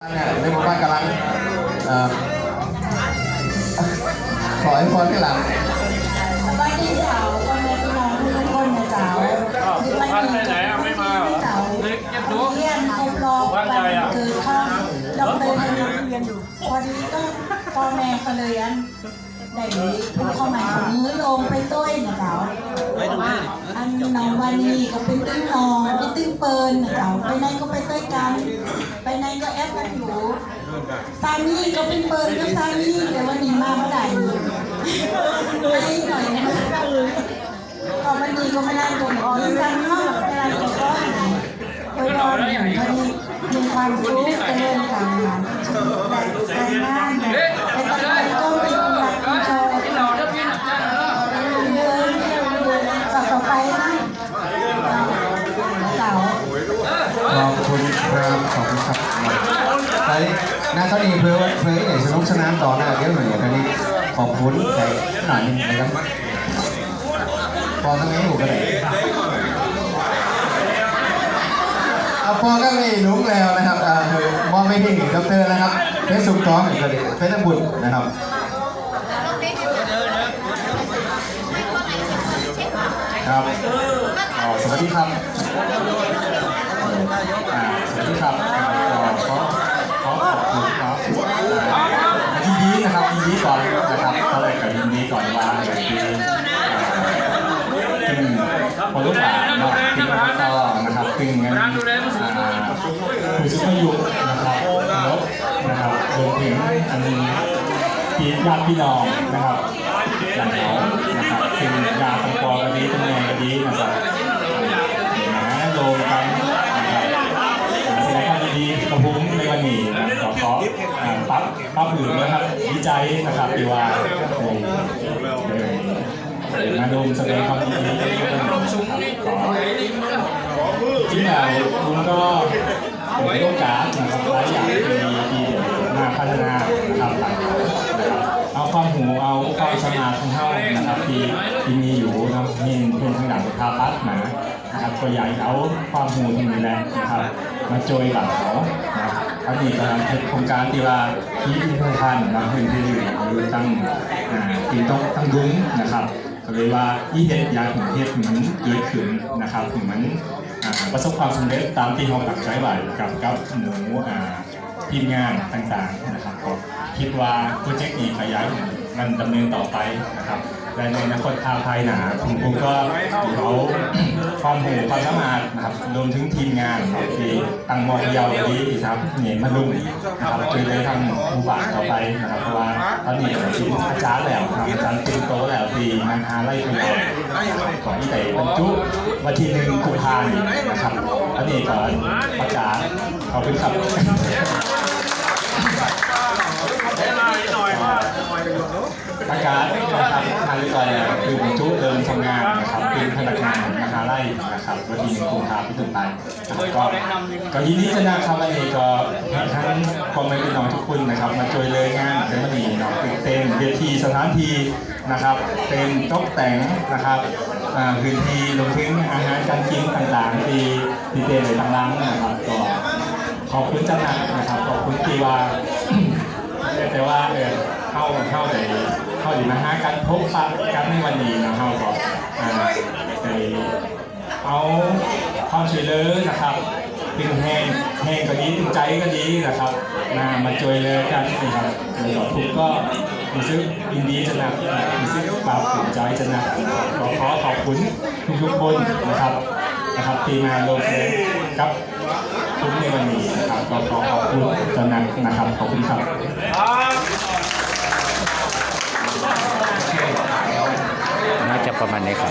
เนี่ยในหมู่บ้านกำลังเอ่อขอให้พรที่หลังสวัสดีเจ้าพ่อแม่พี่น้องทุกคนนะเจ้าอ้าวพันไปไหนอะไม่มาเหรอเจ้าเล็กเก็บดูเรียนครบรอบบ้านใหญ่อะเกิดข้องดอกเตอรให้เรียนอยู่พอดีก็พ่อแม่ก็เลยอัน ได้พูดเข้ามาถึงมือลงไปต้วยนะเจ้าอันน้องวานีก็เป็นติ้งนองเป็นติ้งเปิลนะเจ้าไปไหนก็ไปต้วยกัน ไปไหนก็แอปกันอยู่ซามีก็เป็นเปิลก็ซามีแต่วันนี้มาเมื่อไหร่ไม่หน่อยนะก็มันดีก็ไม่ได้ตัวอ๋อยังสั่เวลากินก็โอ้ยรอหนึ่งพอดีมีความสุขเจริญการงานแต่ใจงานเนี่ยเป็นตะไคร้ก็เป็นกำลังใจเดินเดินต่อต่อไปนะเก่า ข อบคุณครับขอบคุณครับไปนาตอนนี้เพื่อเพื่อให้สนุกสนานต่อหน้าเดี๋ยวหน่อยตอนนี้ขอบคุณใจหน่อยนึงนะครับพอทั้งนี้ถูกกันเลยเอาพอก็มีลุงแล้วนะครับอ่าคือมองไปที่ดอกเตอรนะครับเพชรสุขท้องอีกเลยเพชรบุตรนะครับครับ สวัสดีครับสวัสดีครับขอขอขอบคุณครับยินดีนะครับยินดีก่อนนะครับตอนแรกก็ยินดีก่อนว่าอย่างที่ซึ่งพอลูกหลานเนาะที่มาต่อนะครับซึ่งงั้นอ่าผู้สูงอายุนะครับรถนะครับรวมถึงอันนี้พี่ญาติพี่น้องนะครับหลังเขานะครับซึ่งยาตังปอก็ดีตั้งแงก็ดีนะครับหาโลกันนะครับแสดงความยินดีกับผมในวันนี้นะขอขออ่า ปั๊บปั๊บหืนนะครับวิจัยนะครับที่ว่าเอ่อเอ่อมาดมแสดงความยินดีนะครับขอจริงแล้วคุณก็มีโอกาสนะครับหลายอย่างที่ที่มาพัฒนานะครับหลายนะครับเอาความหูเอาความสมาธิของเขานะครับที่ที่มีอยู่นะครับเพียงเพียงทางด้านสุขภาพปัดมานะครับก็อยากเอาความหูที่มีแรงนะครับมาโจยหลังเขา อันนี้ก็เป็นโครงการที่ว่าที่อินเทอร์ทันนะเพื่อนที่อยู่อยู่ตั้งตีต้องตั้งรุ้งนะครับก็เลยว่าอีเห็ดยางของเห็ดมันเกิดขึ้นนะครับถึงมันอ่าประสบความสำเร็จตามที่เราตั้งใจไว้กับกับหนูทีมงานต่างๆนะครับก็คิดว่าโปรเจกต์นี้ขยายมันดำเนินต่อไปนะครับ และในอนาคตทาภายหนาผมผมก็เอาความหูความสมารถนะครับรวมถึงทีมงานครับที่ตั้งมองยาวดีที่ครับเนี่ยมาลุงนะครับช่วยเหลยทางหมู่บ้านต่อไปนะครับเพราะว่าตอนนี้ทีมอาจารย์แล้วครับอาจารย์เป็นโตแล้วที่มหาไล่พยาขอที่ไหนบรรจุวันที่หนึ่งกุมภาพันธ์นะครับตอนนี้ก็ประกาศขอบคุณครับ ประกาศนะครับทางเรียบร้อยแล้วคือบรรจุเดินทำงานนะครับเป็นพนักงานมหาลัยนะครับวัน ที่หนึ่งกุมภาพันธ์ที่ถึงไปนะครับก็ก็ยินดีจะนะครับวันนี้ก็ให้ทั้งพ่อแม่พี่น้องทุกคนนะครับ มาช่วยเลยงานเป็นวันนี้เนาะตื่นเต้นเวทีสถานที่นะครับ เป็นตกแต่งนะครับอ่าพื้นที่รวมถึงอาหารการกินต่างๆที่ที่เต็มในทางร้านนะครับก็ขอบคุณเจ้าหน้านะครับขอบคุณที่ว่าแต่ว่าเออเข้าเข้าในเข้าดีนะฮะการพบปะกันในวันนี้นะเข้าก็อ่าไป เอาความช่วยเหลือนะครับตึงแห้งแห้งก็ดีตึงใจก็ดีนะครับมามาช่วยเหลือกันนะครับแล้วก็ทุกก็รู้สึกยินดีจะนะรู้สึกปลาบปลื้มใจจะนะขอขอขอบคุณทุกๆคนนะครับนะครับที่มาลงแรงกับทุกในวันนี้นะครับก็ขอขอบคุณจนนักนะครับขอบคุณครับน่าจะประมาณนี้ครับ